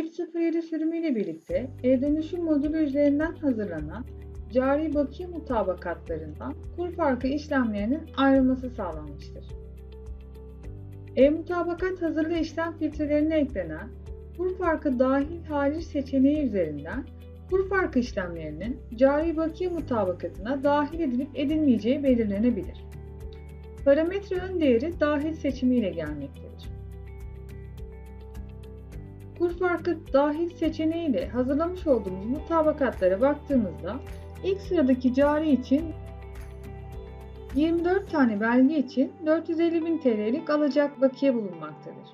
307 sürümüyle birlikte e-dönüşüm modülü üzerinden hazırlanan cari bakiye mutabakatlarından kur farkı işlemlerinin ayrılması sağlanmıştır. E-mutabakat hazırlı işlem filtrelerine eklenen kur farkı dahil hariç seçeneği üzerinden kur farkı işlemlerinin cari bakiye mutabakatına dahil edilip edilmeyeceği belirlenebilir. Parametre ön değeri dahil seçimiyle gelmektedir. Kur farkı dahil seçeneğiyle hazırlamış olduğumuz mutabakatlara baktığımızda ilk sıradaki cari için 24 tane belge için 450.000 TL'lik alacak bakiye bulunmaktadır.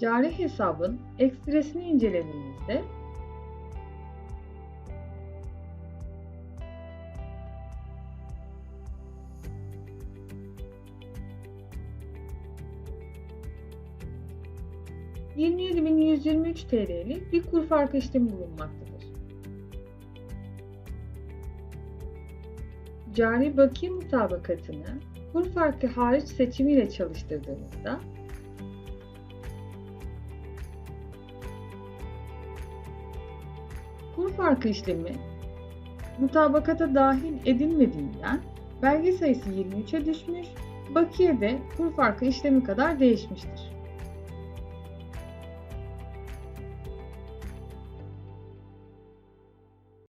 Cari hesabın ekstresini incelediğimizde ...27.123 TL'lik bir kur farkı işlemi bulunmaktadır. Cari bakiye mutabakatını kur farkı hariç seçimiyle çalıştırdığımızda kur farkı işlemi mutabakata dahil edilmediğinden belge sayısı 23'e düşmüş, bakiye de kur farkı işlemi kadar değişmiştir.